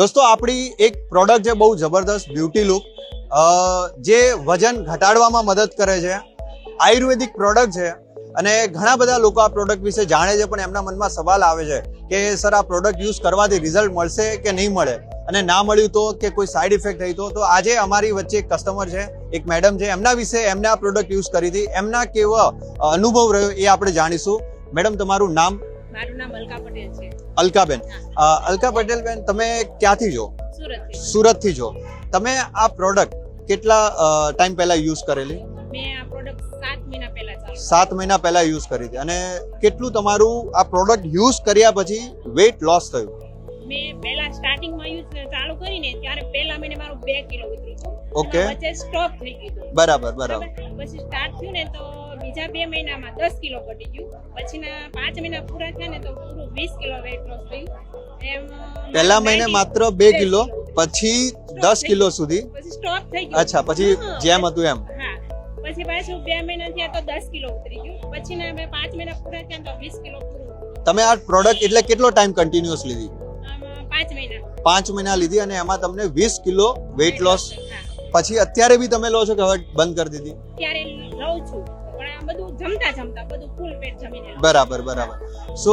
દોસ્તો, આપણી એક પ્રોડક્ટ છે, બહુ જબરદસ્ત બ્યુટી લુક જે વજન ઘટાડવામાં મદદ કરે છે. આયુર્વેદિક પ્રોડક્ટ છે. અને ઘણા બધા લોકો આ પ્રોડક્ટ વિશે જાણે છે, પણ એમના મનમાં સવાલ આવે છે કે, સર, આ પ્રોડક્ટ યુઝ કરવાથી રિઝલ્ટ મળશે કે નહીં મળે? અને ના મળ્યું તો કે કોઈ સાઈડ ઇફેક્ટ થઈ તો? તો આજે અમારી વચ્ચે એક કસ્ટમર છે, એક મેડમ છે. એમના વિશે એમને આ પ્રોડક્ટ યુઝ કરી હતી. એમના કેવો અનુભવ રહ્યો એ આપણે જાણીશું. મેડમ, તમારું નામ? મારું નામ અલકા પટેલ છે. અલકાબેન. અલકા પટેલ બેન તમે ક્યાંથી છો? સુરત સુરતથી છો. તમે આ પ્રોડક્ટ કેટલા ટાઈમ પહેલા યુઝ કરેલી? મેં આ પ્રોડક્ટ સાત મહિના પહેલા ચાલુ સાત મહિના પહેલા યુઝ કરી હતી. અને કેટલું તમારું આ પ્રોડક્ટ યુઝ કર્યા પછી વેઇટ લોસ થયું? મેં પહેલા સ્ટાર્ટિંગમાં યુઝ ચાલુ કરીને ત્યારે પહેલા મહિને મારું બે કિલો ઉતર્યું હતું. વચ્ચે સ્ટોપ થઈ ગયું બરાબર બરાબર. બરાબર? પછી સ્ટાર્ટ થયું ને તો બીજા બે મહિનામાં દસ કિલો ઘટી ગયું. પછીના પાંચ મહિના પૂરા થયા ને તો પૂરું વીસ કિલો વેટ લોસ થયું. એમ પહેલા મહિને માત્ર બે કિલો પછી દસ કિલો સુધી. પછી સ્ટોપ થઈ ગયું. અચ્છા પછી જેમ હતું એમ. હા પછી પાછું બે મહિના થયા તો દસ કિલો ઉતરી ગયું. પછી ના બે પાંચ મહિના પૂરા થયા તો વીસ કિલો પૂરું. તમે આ પ્રોડક્ટ એટલે કેટલો ટાઈમ કન્ટિન્યુઅસ લીધી? પાંચ મહિના. પાંચ મહિના લીધી અને એમાં તમને વીસ કિલો વેઇટ લોસ. પછી અત્યારે બી તમે લો છો કે હવે બંધ કરી દીધી? અત્યારે લઉં છું. બધું જમતા જમતા બધું ફૂલ પેટ જમીને બરાબર બરાબર. સો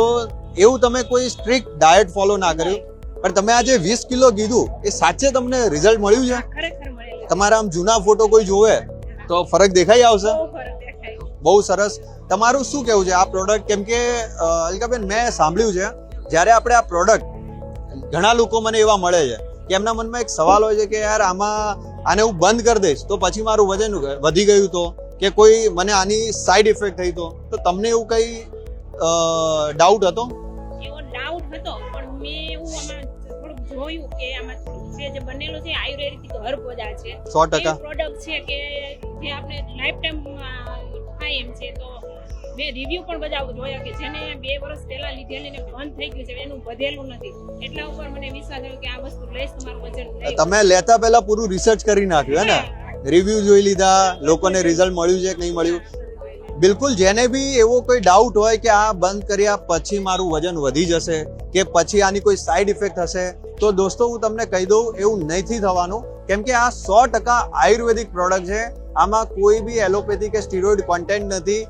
એવું તમે કોઈ સ્ટ્રિક્ટ ડાયટ ફોલો ના કર્યું? પણ તમે આ જે વીસ કિલો કીધું એ સાચે તમને રિઝલ્ટ મળ્યું છે? તમારા આમ જૂના ફોટો કોઈ જોવે તો ફરક દેખાઈ આવશે? બહુ સરસ. તમારું શું કેવું છે? આ પ્રોડક્ટ કેમ કે અલકાબેન મેં સાંભળ્યું છે જ્યારે આપણે આ પ્રોડક્ટ ઘણા લોકો મને એવા મળે છે કે એમના મનમાં એક સવાલ હોય છે કે યાર આમાં આને હું બંધ કરી દઈશ. તો પછી મારું વજન વધી ગયું તો? કે કોઈ મને આની સાઈડ ઇફેક્ટ થઈ તો? તો તમને એવું કઈ ડાઉટ હતો? એવો ડાઉટ હતો પણ મેં એવું આમાં થોડુંક જોયું કે આમાં છે જે બનેલો છે આયુર્વેદિક હર્બોદા છે. સો ટકા. પ્રોડક્ટ છે કે જે આપણે લાઈફ ટાઈમ થાય એમ છે તો મેં રિવ્યુ પણ બધા જોયા કે જેને બે વર્ષ પહેલા લીધેલી ને બંધ થઈ ગયું છે એનું વધેલું નથી. એટલા ઉપર મને વિશ્વાસ આવ્યો કે આ વસ્તુ લઈશ તમારું વજન તમે લેતા પહેલા પૂરું રિસર્ચ કરી નાખ્યું હે ને? રિવ્યુ જોઈ લીધા લોકોને રિઝલ્ટ મળ્યું છે કે નહીં મળ્યું? બિલકુલ જેને બી એવો કોઈ ડાઉટ હોય કે આ બંધ કર્યા પછી મારું વજન વધી જશે કે પછી આની કોઈ સાઈડ ઇફેક્ટ હશે તો દોસ્તો હું તમને કહી દઉં એવું નથી થવાનું. કેમ કે આ સો ટકા આયુર્વેદિક પ્રોડક્ટ છે. આમાં કોઈ બી એલોપેથી કે સ્ટીરોઇડ કોન્ટેન્ટ નથી.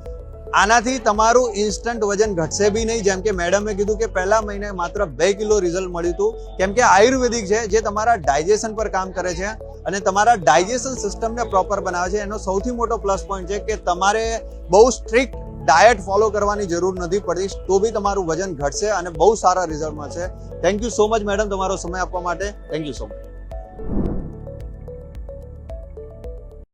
આનાથી તમારું ઇન્સ્ટન્ટ વજન ઘટશે બી નહીં. જેમ કે મેડમે કીધું કે પહેલા મહિને માત્ર બે કિલો રિઝલ્ટ મળ્યું હતું. કેમ કે આયુર્વેદિક છે, જે તમારા ડાયજેશન પર કામ કરે છે અને તમારા ડાયજેશન સિસ્ટમને પ્રોપર બનાવે છે. એનો સૌથી મોટો પ્લસ પોઈન્ટ છે કે તમારે બહુ સ્ટ્રિક્ટ ડાયટ ફોલો કરવાની જરૂર નથી પડતી, તો બી તમારું વજન ઘટશે અને બહુ સારા રિઝલ્ટ મળશે. Thank you so much madam તમારો સમય આપવા માટે. Thank you so much